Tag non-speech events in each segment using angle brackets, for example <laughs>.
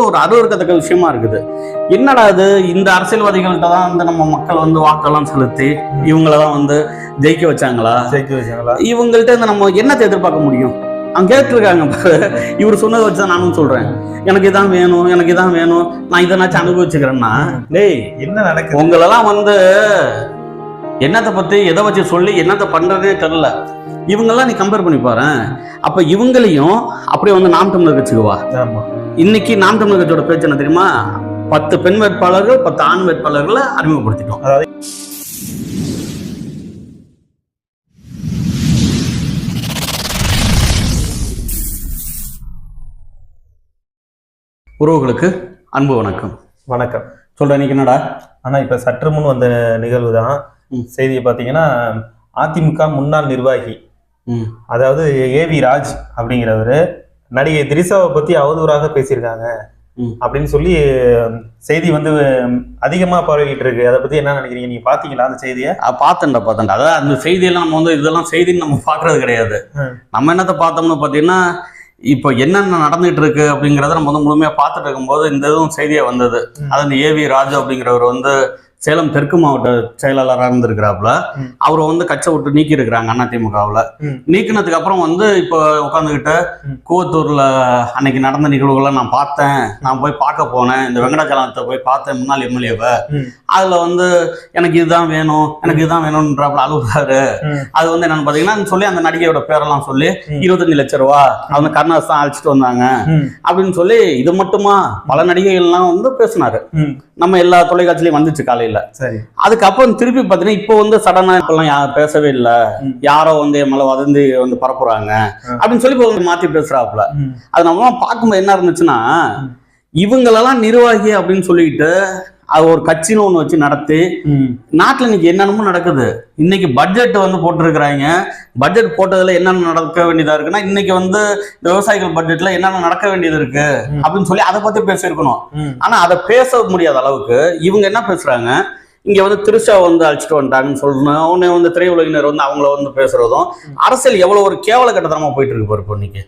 ஒரு அருவருக்கத்தக்க விஷயமா இருக்குது. என்னடா இது? இந்த அரசியல்வாதிகள்கிட்ட தான் வந்து நம்ம மக்கள் வந்து வாக்கெல்லாம் செலுத்தி இவங்கள தான் வந்து ஜெயிக்க வச்சாங்களா? ஜெயிக்க வச்சாங்களா? இவங்கள்ட்ட இருந்து நம்ம என்னத்தை எதிர்பார்க்க முடியும்? அவங்க கேட்டிருக்காங்க பாரு. இவர் சொன்னதை வச்சு தான் நானும் சொல்றேன். எனக்கு இதான் வேணும் எனக்கு இதான் வேணும். நான் இதனாச்சும் அனுபவிச்சுக்கிறேன்னா? டேய் என்ன நடக்குது? உங்களெல்லாம் வந்து என்னத்தை பத்தி எதை வச்சு சொல்லி என்னத்தை பண்றதே தெரியல. இவங்கெல்லாம் நீ கம்பேர் பண்ணி பாரு அப்ப இவங்களையும் அப்படியே வந்து நாம் தமிழர் கட்சிக்கு வா. ஆமா. இன்னைக்கு நாம் தமிழர் கட்சியோட பேச்சு என்ன தெரியுமா? பத்து பெண் வேட்பாளர்கள் பத்து ஆண் வேட்பாளர்களை அறிமுகப்படுத்திட்டோம். உறவுகளுக்கு அன்பு வணக்கம். வணக்கம். சொல்றேன் இன்னைக்கு என்னடா? ஆனா இப்ப சற்று முன் வந்த நிகழ்வு தான். செய்தியை பாத்தீங்கன்னா அதிமுக முன்னாள் நிர்வாகி அதாவது ஏவி ராஜ் அப்படிங்கிறவரு நடிகை திரிசாவை பத்தி அவதூறாக பேசியிருக்காங்க. அப்படின்னு சொல்லி செய்தி வந்து அதிகமா பரவிட்டு இருக்கு. அதை பத்தி என்ன நினைக்கிறீங்க? நீங்க பாத்தீங்களா அந்த செய்தியை? பார்த்தேன்டா பார்த்தேன்டா. அதாவது அந்த செய்தியெல்லாம் நம்ம வந்து இதெல்லாம் செய்தின்னு நம்ம பார்க்கறது கிடையாது. நம்ம என்னத்தை பார்த்தோம்னு பார்த்தீங்கன்னா இப்போ என்னென்ன நடந்துட்டு இருக்கு அப்படிங்கிறத நம்ம வந்து முழுமையாக பார்த்துட்டு இருக்கும்போது இந்த இதுவும் செய்தியாக வந்தது. அது ஏவி ராஜு அப்படிங்கிறவர் வந்து சேலம் தெற்கு மாவட்ட செயலாளராக இருந்திருக்கிறாப்புல. அவரை வந்து கட்சை விட்டு நீக்கி இருக்கிறாங்க அதிமுகவில். நீக்கினதுக்கு அப்புறம் வந்து இப்போ உட்காந்துக்கிட்டு. கூவத்தூர்ல அன்னைக்கு நடந்த நிகழ்வுகளை நான் பார்த்தேன் நான் போய் பார்க்க போனேன் இந்த வெங்கடாச்சலத்தை போய் பார்த்தேன் முன்னாள் எம்எல்ஏவை. அதுல வந்து எனக்கு இதுதான் வேணும் எனக்கு இதுதான் வேணும்ன்றாப்புல அழுகுறாரு. அது வந்து என்னன்னு பாத்தீங்கன்னா சொல்லி அந்த நடிகையோட பேரெல்லாம் சொல்லி. இருபத்தஞ்சு லட்சம் ரூபா அவங்க கருணாஸ் தான் அழைச்சிட்டு வந்தாங்க. அப்படின்னு சொல்லி இது மட்டுமா பல நடிகைகள்லாம் வந்து பேசினாரு. நம்ம எல்லா தொலைக்காட்சியிலையும் வந்துச்சு காலையில சரி அதுக்கப்புறம் திருப்பி பார்த்தீங்கன்னா இப்போ வந்து சடனா இப்பெல்லாம் யாரும் பேசவே இல்லை. யாரோ வந்து என் மேல வதந்தி வந்து பரப்புறாங்க. அப்படின்னு சொல்லி இப்போ மாத்தி பேசுறாப்புல. அது நம்ம பார்க்கும்போது என்ன இருந்துச்சுன்னா. இவங்களெல்லாம் நிர்வாகி அப்படின்னு சொல்லிட்டு அது ஒரு கட்சின்னு ஒன்று வச்சு நடத்தி. நாட்டில் இன்னைக்கு என்னென்னமோ நடக்குது. இன்னைக்கு பட்ஜெட் வந்து போட்டிருக்கிறாங்க. பட்ஜெட் போட்டதுல என்னென்ன நடக்க வேண்டியதா இருக்குன்னா இன்னைக்கு வந்து விவசாயிகள் பட்ஜெட்ல என்னென்ன நடக்க வேண்டியது இருக்கு. அப்படின்னு சொல்லி அதை பத்தி பேசியிருக்கணும். ஆனா அதை பேச முடியாத அளவுக்கு இவங்க என்ன பேசுறாங்க? இங்க வந்து திருஷா வந்து அழைச்சிட்டு வந்துட்டாங்கன்னு சொல்லணும். உடனே வந்து திரையுலகினர் வந்து அவங்கள வந்து பேசுறதும் அரசியல் எவ்வளவு ஒரு கேவல கட்டத்தனமா போயிட்டு இருக்கு பாரு இப்போ இன்னைக்கு.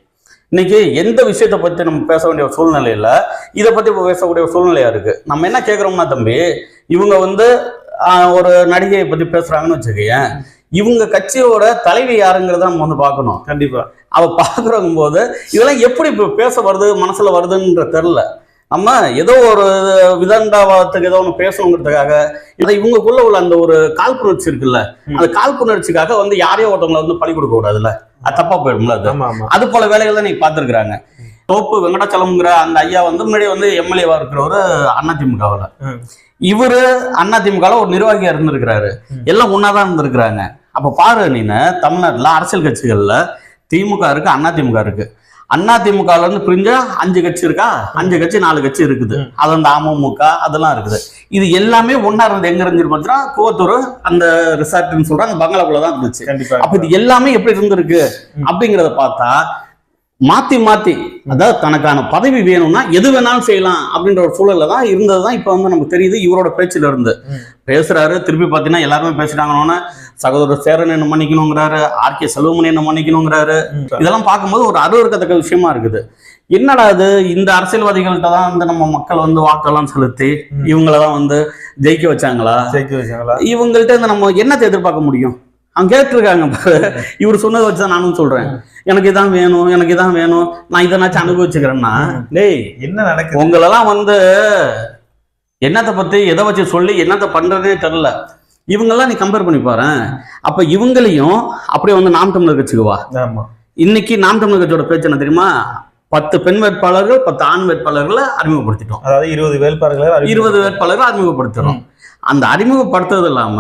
இன்னைக்கு எந்த விஷயத்தை பத்தி நம்ம பேச வேண்டிய சூழ்நிலையில இதை பத்தி இப்போ பேசக்கூடிய ஒரு சூழ்நிலையா இருக்கு? நம்ம என்ன கேட்குறோம்னா தம்பி இவங்க வந்து ஒரு நடிகையை பத்தி பேசுறாங்கன்னு வச்சுக்கேன் இவங்க கட்சியோட தலைவி யாருங்கிறத நம்ம வந்து பார்க்கணும். கண்டிப்பா. அவ பாக்குறவங்க போது இதெல்லாம் எப்படி இப்போ பேச வருது மனசுல வருதுன்ற தெரில நம்ம ஏதோ ஒரு விதண்டாவாதத்துக்கு ஏதோ ஒன்று பேசணுங்கிறதுக்காக இதை இவங்களுக்குள்ள உள்ள அந்த ஒரு காழ்ப்புணர்ச்சி இருக்குல்ல. அந்த காழ்ப்புணர்ச்சிக்காக வந்து யாரையோ ஒருத்தவங்களை வந்து பழி கொடுக்க கூடாதுல்ல? அது தப்பா போயிடும்ல அது? அது போல வேலைகள் தான் நீங்க பார்த்துருக்குறாங்க. தோப்பு வெங்கடாச்சலம்ங்கிற அந்த ஐயா வந்து முன்னாடி வந்து எம்எல்ஏவா இருக்கிறவரு அதிமுகவில். இவரு அதிமுகவில் ஒரு நிர்வாகியா இருந்திருக்கிறாரு. எல்லாம் ஒன்னாதான் இருந்திருக்கிறாங்க. அப்ப பாரு நீனு தமிழ்நாட்டுல அரசியல் கட்சிகள்ல திமுக இருக்கு அதிமுக இருக்கு. அதிமுகல இருந்து பிரிஞ்சா அஞ்சு கட்சி இருக்கா? அஞ்சு கட்சி நாலு கட்சி இருக்குது. அது அந்த அமமுக அதெல்லாம் இருக்குது. இது எல்லாமே ஒன்னா இருந்து எங்க இருந்துருப்பா கோத்தூர் அந்த ரிசார்ட்னு சொல்றாங்க பங்களாக்குள்ள தான் இருந்துச்சு அப்ப இது எல்லாமே எப்படி இருந்திருக்கு. அப்படிங்கறத பார்த்தா மாத்தி மாத்தி அதாவது தனக்கான பதவி வேணும்னா எது வேணாலும் செய்யலாம் அப்படின்ற ஒரு சூழல்ல தான் இருந்ததுதான் இப்ப வந்து நமக்கு தெரியுது இவரோட பேச்சுல இருந்து. பேசுறாரு திருப்பி பாத்தீங்கன்னா எல்லாருமே பேசிட்டாங்கன்னு சகோதரர் சேரன் என்ன மன்னிக்கணுங்கிறாரு ஆர் கே செல்வமணி என்ன மன்னிக்கணுங்கிறாரு. இதெல்லாம் பார்க்கும்போது ஒரு அருவருக்கத்தக்க விஷயமா இருக்குது என்னடா இது இந்த அரசியல்வாதிகள்கிட்ட தான் வந்து நம்ம மக்கள் வந்து வாக்கெல்லாம் செலுத்தி. இவங்கள தான் வந்து ஜெயிக்க வச்சாங்களா ஜெயிக்க வச்சாங்களா இவங்கள்ட்ட நம்ம என்னத்தை எதிர்பார்க்க முடியும் அவங்க கேட்டிருக்காங்க பாரு. இவர் சொன்னதை வச்சு தான் நானும் சொல்றேன். எனக்கு இதான் வேணும் எனக்கு இதான் வேணும். நான் இதனாச்சும் அனுபவிச்சுக்கிறேன்னா டேய் என்ன நடக்குது? உங்களெல்லாம் வந்து என்னத்தை பத்தி எதை வச்சு சொல்லி என்னத்தை பண்றதே தெரில இவங்கெல்லாம் நீ கம்பேர் பண்ணி பாரு. அப்ப இவங்களையும் அப்படியே வந்து நாம் தமிழர் கட்சிக்கு வா. ஆமா. இன்னைக்கு நாம் தமிழர் கட்சியோட பேச்சு என்ன தெரியுமா? பத்து பெண் வேட்பாளர்கள் பத்து ஆண் வேட்பாளர்களை அறிமுகப்படுத்திட்டோம். அதாவது இருபது வேட்பாளர்களை இருபது வேட்பாளர்கள் அறிமுகப்படுத்துறோம். அந்த அறிமுகப்படுத்துறது இல்லாம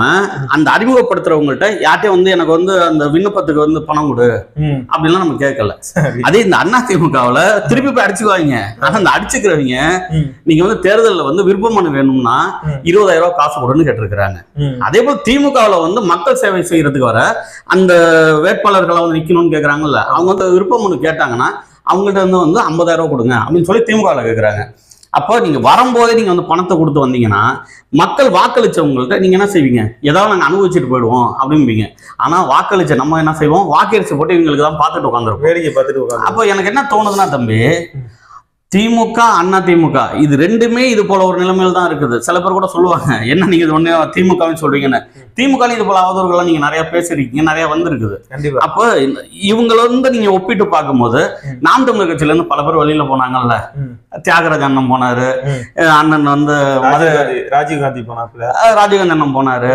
அந்த அறிமுகப்படுத்துறவங்கள்ட்ட யார்ட்டையும் வந்து எனக்கு வந்து அந்த விண்ணப்பத்துக்கு வந்து பணம் கொடு. அப்படின்லாம் நம்ம கேட்கல. அதே இந்த அண்ணா திமுகவுல திருப்பி போய் அடிச்சுக்குவாங்க ஆனா அந்த அடிச்சுக்கிறவங்க. நீங்க வந்து தேர்தலில் வந்து விருப்ப மனு வேணும்னா. இருபதாயிரம் ரூபாய் காசு கொடுன்னு கேட்டிருக்கிறாங்க. அதே போல் திமுகவுல வந்து மக்கள் சேவை செய்யறதுக்கு வர அந்த வேட்பாளர்களை வந்து நிக்கணும்னு கேக்குறாங்கல்ல அவங்க வந்து விருப்ப மனு கேட்டாங்கன்னா அவங்கள்ட்ட இருந்து வந்து ஐம்பதாயிரம் ரூபாய் கொடுங்க அப்படின்னு சொல்லி திமுகவில் கேக்குறாங்க அப்போ நீங்க வரும்போதே நீங்க வந்து பணத்தை கொடுத்து வந்தீங்கன்னா மக்கள் வாக்களிச்சவங்கள்ட்ட நீங்க என்ன செய்வீங்க? ஏதாவது நாங்க அனுபவிச்சுட்டு போயிடுவோம் அப்படிம்பீங்க. ஆனா வாக்களிச்ச நம்ம என்ன செய்வோம்? வாக்களிச்சு போட்டு இவங்களுக்கு தான் பார்த்துட்டு உட்காந்துருப்போம். வேடிக்கை பார்த்துட்டு அப்போ எனக்கு என்ன தோணுதுன்னா தம்பி திமுக அண்ணா திமுக. இது ரெண்டுமே இது போல ஒரு நிலைமையில தான் இருக்குது. சில பேர் கூட சொல்லுவாங்க என்ன நீங்க இது ஒண்ணு திமுகன்னு சொல்றீங்கன்னு. திமுக இது போல அவதூறுகள்லாம் நீங்க நிறைய பேசிருக்கீங்க நிறைய வந்திருக்குது. அப்போ இவங்கள வந்து நீங்க ஒப்பிட்டு பார்க்கும்போது நாம் தமிழர் கட்சியில இருந்து பல பேர் வெளியில போனாங்கல்ல. தியாகராஜ அண்ணன் போனாரு. அண்ணன் வந்து மத ராஜீவ் காந்தி ராஜீவ் காந்தி போனாப்புல. அஹ் ராஜீவ்காந்தி அண்ணன் போனாரு.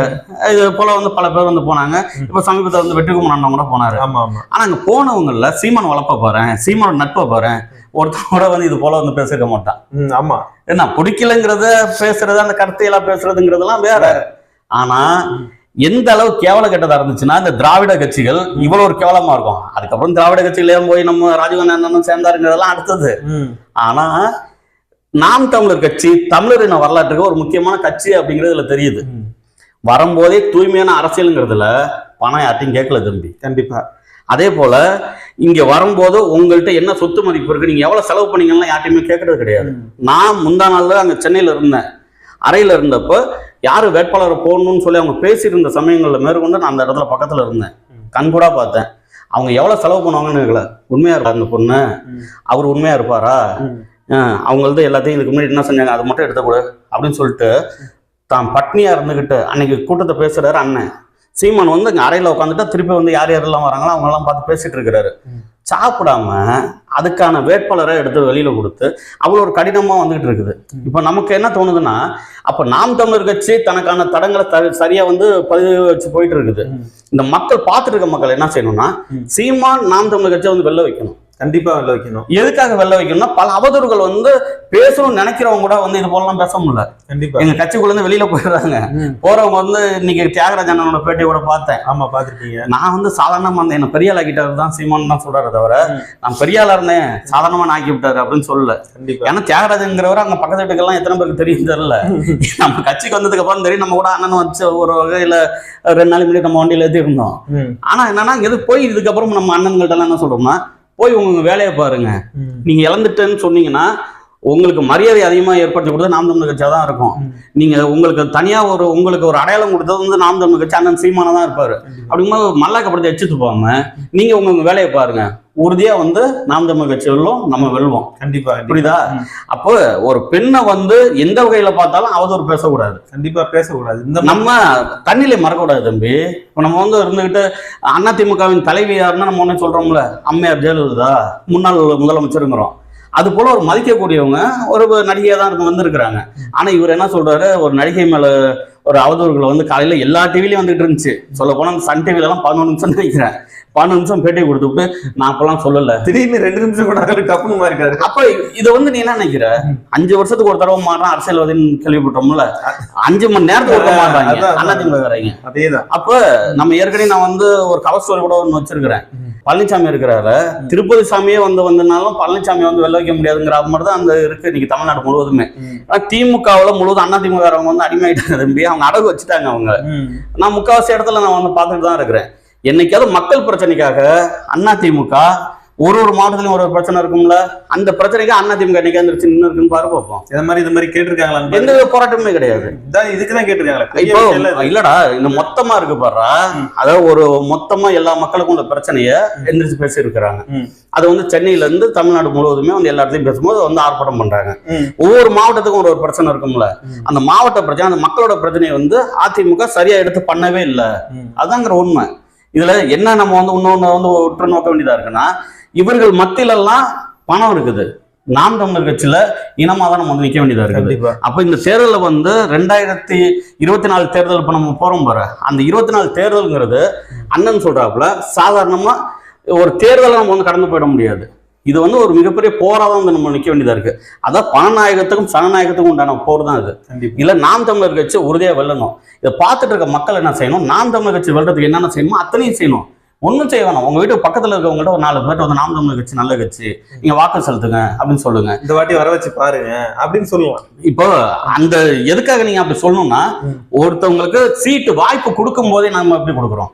இது போல வந்து பல பேர் வந்து போனாங்க. இப்ப சமீபத்துல வந்து வெற்றிகுமார் அண்ணன் கூட போனாரு. ஆனா அங்க போனவங்கல்ல சீமான் வளர்ப்ப போறேன் சீமானோட நட்பை போறேன். ஒருத்தன் கூட வந்து இது போல வந்து பேசிருக்க மாட்டான். ஆமா. என்ன பிடிக்கலங்கிறத பேசுறது அந்த கருத்தையெல்லாம் பேசுறதுங்கிறதெல்லாம் வேற. ஆனா எந்த அளவு கேவல கெட்டதா இருந்துச்சுன்னா இந்த திராவிட கட்சிகள் இவ்வளவு ஒரு கேவலமா இருக்கும். அதுக்கப்புறம் திராவிட கட்சியில போய் நம்ம ராஜீவ்காந்தி அண்ணனும் சேர்ந்தாருங்கிறதெல்லாம் அடுத்தது. ஆனா நாம் தமிழர் கட்சி தமிழரின வரலாற்றுக்கு ஒரு முக்கியமான கட்சி அப்படிங்கிறது இதுல தெரியுது. வரும்போதே தூய்மையான அரசியலுங்கிறதுல பணம் யார்ட்டையும் கேட்கல தம்பி கண்டிப்பா. அதே போல இங்க வரும்போது உங்கள்கிட்ட என்ன சொத்து மதிப்பு இருக்கு நீங்க எவ்வளவு செலவு பண்ணீங்கன்னா யார்ட்டையுமே கேட்கறது கிடையாது. நான் முந்தா நாள்ல அங்க சென்னையில இருந்தேன். அறையில இருந்தப்ப யாரு வேட்பாளரை போடணும்னு சொல்லி அவங்க பேசியிருந்த சமயங்கள்ல மேற்கொண்டு நான் அந்த இடத்துல பக்கத்துல இருந்தேன். ம். கண்கூடா பார்த்தேன். அவங்க எவ்வளவு செலவு பண்ணுவாங்கன்னு கேட்கல உண்மையா இருக்கா அந்த பொண்ணு. அவர் உண்மையா இருப்பாரா? அவங்கள்ட்ட எல்லாத்தையும் இதுக்கு முன்னாடி என்ன செஞ்சாங்க அதை மட்டும் எடுத்த கொடு. அப்படின்னு சொல்லிட்டு தான் பட்னியா இருந்துகிட்டு அன்னைக்கு கூட்டத்தை பேசுறாரு அண்ணன். சீமான் வந்து அங்க அறையில உட்காந்துட்டா திருப்பி வந்து யார் யாரெல்லாம் வராங்களோ அவங்க எல்லாம் பார்த்து பேசிட்டு இருக்கிறாரு. சாப்பிடாம அதுக்கான வேட்பாளரை எடுத்து வெளியில கொடுத்து அவ்வளோ ஒரு கடினமா வந்துகிட்டு இருக்குது. இப்போ நமக்கு என்ன தோணுதுன்னா அப்ப நாம் தமிழர் கட்சி தனக்கான தடங்களை த- சரியா வந்து பதிவு வச்சு போயிட்டு இருக்குது. இந்த மக்கள் பார்த்துட்டு இருக்க மக்கள் என்ன செய்யணும்னா. சீமான் நாம் தமிழர் கட்சியை வந்து வெளில வைக்கணும் கண்டிப்பா வெளில வைக்கணும். எதுக்காக வெளில வைக்கணும்னா பல அவதூறுகள் வந்து பேசணும்னு நினைக்கிறவங்க கூட வந்து இது போலலாம் பேச முடியல. கண்டிப்பா. எங்க கட்சிக்குள்ள இருந்து வெளியில போயிடுறாங்க. போறவங்க வந்து இன்னைக்கு தியாகராஜ அண்ணனோட பேட்டியை கூட பார்த்தேன். ஆமா பாத்திருக்கீங்க நான் வந்து சாதாரணமா இருந்தேன் என்ன பெரிய ஆளாக்கிட்டாரு தான் சீமான் தான் சொல்றாரு தவிர. நான் பெரிய ஆளா இருந்தேன். சாதாரணமா ஆக்கி விட்டாரு அப்படின்னு சொல்லல. கண்டிப்பா. ஏன்னா தியாகராஜங்கிறவர் அங்க பக்கத்து வீட்டுக்கெல்லாம் எத்தனை பேருக்கு தெரியும் தெரியல. நம்ம கட்சிக்கு வந்ததுக்கு அப்புறம் தெரியும் நம்ம கூட அண்ணன் வச்சு ஒரு வகையில ரெண்டு நாள் முன்னாடி நம்ம வண்டியில ஏத்தி இருந்தோம் ம். ஆனா என்னன்னா எது போய் இதுக்கப்புறம் நம்ம அண்ணன்கள்ட்ட எல்லாம் என்ன சொல்றோம்னா போய் உங்க வேலையை பாருங்க. நீங்க இழந்துட்டேன்னு சொன்னீங்கன்னா உங்களுக்கு மரியாதை அதிகமா ஏற்படுத்தி கொடுத்தது நாம் தமிழர் கட்சியா தான் இருக்கும். ம். நீங்க உங்களுக்கு தனியா ஒரு உங்களுக்கு ஒரு அடையாளம் கொடுத்தது வந்து நாம் தமிழர் கட்சி அண்ணன் சீமானா தான் இருப்பாரு. அப்படிங்கும்போது மல்லாக்கப்படுத்தி வச்சுட்டு போகாம நீங்க உங்க உங்க வேலையை பாருங்க. உறுதியா வந்து நாம் கட்சி வெல்லும் நம்ம வெல்வோம். கண்டிப்பா கண்டிப்பா. புரியுதா. அப்போ ஒரு பெண்ணை வந்து எந்த வகையில பார்த்தாலும் அவதூறு பேசக்கூடாது. கண்டிப்பா பேசக்கூடாது. இந்த நம்ம தண்ணியில மறக்கக்கூடாது தம்பி. இப்போ நம்ம வந்து இருந்துகிட்டு அதிமுகவின் தலைவி யாருன்னா நம்ம ஒண்ணு சொல்றோம்ல அம்மையார் ஜெயலலிதா முன்னாள் முதலமைச்சருங்கிறோம். அது போல ஒரு மதிக்கக்கூடியவங்க ஒரு நடிகையா தான் வந்திருக்கிறாங்க. ஆனா இவர் என்ன சொல்றாரு? ஒரு நடிகை மேல ஒரு அவதூறுகளை வந்து காலையில எல்லா டிவிலையும் வந்துட்டு இருந்துச்சு. சொல்ல போனா சன் டிவில எல்லாம் பதினொன்று நிமிஷம் நினைக்கிறேன். பதினொன்று நிமிஷம் பேட்டி கொடுத்துட்டு நான் அப்பெல்லாம் சொல்லல. திடீர்னு ரெண்டு நிமிஷம் கூட டப்புனு மாறிட்டாரு. அப்ப இதை வந்து நீ என்ன நினைக்கிற? அஞ்சு வருஷத்துக்கு ஒரு தடவை மாறான் அரசியல்வாதின்னு கேள்விப்பட்டோம்ல? அஞ்சு மணி நேரத்துக்கு ஒரு வராங்க அதேதான். அப்ப நம்ம ஏற்கனவே நான் வந்து ஒரு கவர் ஸ்டோரி கூட ஒன்று வச்சிருக்கிறேன். பழனிசாமி இருக்கிறாரு. திருப்பதி சாமியே வந்து வந்தனாலும் பழனிசாமி வந்து வெளில வைக்க முடியாதுங்கிற மாதிரி தான் அந்த இருக்கு இன்னைக்கு தமிழ்நாடு முழுவதுமே. ஆனா திமுகவுல முழுவதும் அண்ணா திமுக வந்து அடிமையாயிட்டாங்க தம்பி. அவங்க அடகு வச்சுட்டாங்க அவங்க. நான் முக்காவாசி இடத்துல நான் வந்து பார்த்துட்டு தான் இருக்கிறேன். என்னைக்காவது மக்கள் பிரச்சனைக்காக அண்ணா திமுக ஒரு ஒரு மாவட்டத்திலும் ஒரு ஒரு பிரச்சனை இருக்கும்ல அந்த பிரச்சனைக்கு அண்ணா திமுக என்னைக்கு வந்துருச்சு நின்று இருக்குன்னு பாரு பார்ப்போம் இந்த மாதிரி இந்த மாதிரி கேட்டிருக்காங்களான்னு எந்த போராட்டமே கிடையாது இதுக்கு தான் கேட்டிருக்காங்களா இப்போ. இல்லடா இந்த மொத்தமா இருக்கு பாருடா ம். அதாவது ஒரு மொத்தமா எல்லா மக்களுக்கும் உள்ள பிரச்சனைய எந்திரிச்சு பேசி இருக்கிறாங்க ம். அது வந்து சென்னையில இருந்து தமிழ்நாடு முழுவதுமே வந்து எல்லா இடத்தையும் பேசும்போது வந்து ஆர்ப்பாட்டம் பண்றாங்க. ஒவ்வொரு மாவட்டத்துக்கும் ஒரு ஒரு பிரச்சனை இருக்கும்ல. அந்த மாவட்ட பிரச்சனை அந்த மக்களோட பிரச்சனையை வந்து அதிமுக சரியா எடுத்து பண்ணவே இல்லை. அதாங்கிற உண்மை இதுல என்ன நம்ம வந்து இன்னொன்னு வந்து உற்று நோக்க வேண்டியதா இருக்குன்னா இவர்கள் மத்தியில எல்லாம் பணம் இருக்குது. நாம் தமிழர் கட்சியில இனமா தான் நம்ம வந்து நிக்க வேண்டியதா இருக்குது. கண்டிப்பா. அப்ப இந்த தேர்தலில் வந்து ரெண்டாயிரத்தி இருபத்தி நாலு தேர்தல் இப்ப நம்ம போறோம் பாரு. அந்த இருபத்தி நாலு தேர்தல்ங்கிறது அண்ணன் சொல்றாப்புல சாதாரணமா ஒரு தேர்தலை நம்ம வந்து கடந்து போயிட முடியாது. இது வந்து ஒரு மிகப்பெரிய போரா தான் வந்து நம்ம நிக்க வேண்டியதா இருக்கு. அதான் பணநாயகத்துக்கும் சனநாயகத்துக்கும் உண்டான போர் தான் இது கண்டிப்பா. இல்ல நாம் தமிழர் கட்சி உறுதியா வெல்லணும். இதை பார்த்துட்டு இருக்க மக்கள் என்ன செய்யணும்? நாம் தமிழர் கட்சி வெல்றதுக்கு என்னென்ன செய்யணுமோ அத்தனையும் செய்யணும். ஒன்றும் செய்ய வேணாம். உங்க வீட்டு பக்கத்துல இருக்கவங்கள்ட்ட ஒரு நாலு பேர்ட்ட வந்து நாம் தமிழர் கட்சி நல்ல கட்சி. நீங்க வாக்கு செலுத்துங்க அப்படின்னு சொல்லுங்க. இந்த வாட்டி வர வச்சு பாருங்க அப்படின்னு சொல்லலாம் இப்போ அந்த எதுக்காக நீங்க அப்படி சொல்லணும்னா. ஒருத்தவங்களுக்கு சீட்டு வாய்ப்பு கொடுக்கும் போதே நம்ம எப்படி கொடுக்குறோம்.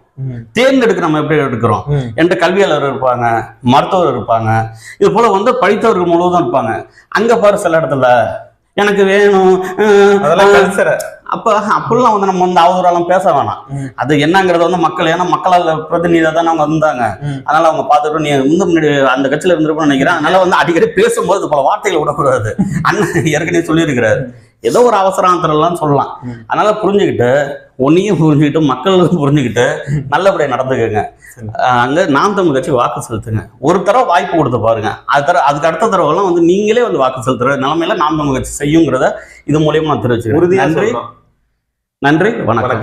தேர்ந்தெடுக்க நம்ம எப்படி எடுக்கிறோம். என்கிட்ட கல்வியாளர் இருப்பாங்க மருத்துவர் இருப்பாங்க இது போல வந்து படித்தவர்கள் முழுவதும் இருப்பாங்க. அங்க பாரு சில இடத்துல எனக்கு வேணும் அதெல்லாம் அப்ப அப்படிலாம் வந்து நம்ம வந்து அவதூறாலாம் பேச வேணாம். அது என்னங்கிறத வந்து மக்கள் ஏன்னா மக்களால் பிரதிநிதியாக தானே அவங்க வந்தாங்க ம். அதனால அவங்க பார்த்துட்டு நீ வந்து முன்னாடி அந்த கட்சியில இருந்திருப்போம்னு நினைக்கிறேன் அதனால வந்து அடிக்கடி பேசும்போது இது போல வார்த்தைகளை விடக்கூடாது <laughs> அண்ணன் ஏற்கனவே சொல்லியிருக்கிறாரு ஏதோ ஒரு அவசராந்திரம்லாம் சொல்லலாம் ம். அதனால புரிஞ்சுக்கிட்டு உன்னையும் புரிஞ்சுக்கிட்டு மக்களும் புரிஞ்சுக்கிட்டு நல்லபடியா நடந்துக்கங்க. அங்க நாம் தமிழ் கட்சி வாக்கு செலுத்துங்க. ஒரு தடவை வாய்ப்பு கொடுத்து பாருங்க. அது தர அதுக்கு அடுத்த தடவைலாம் வந்து நீங்களே வந்து வாக்கு செலுத்துற நிலைமையில நாம் தமிழ் கட்சி செய்யுங்கிறத இது மூலியமா நான் தெரிவிச்சுக்கிறேன். நன்றி. நன்றி. வணக்கம்.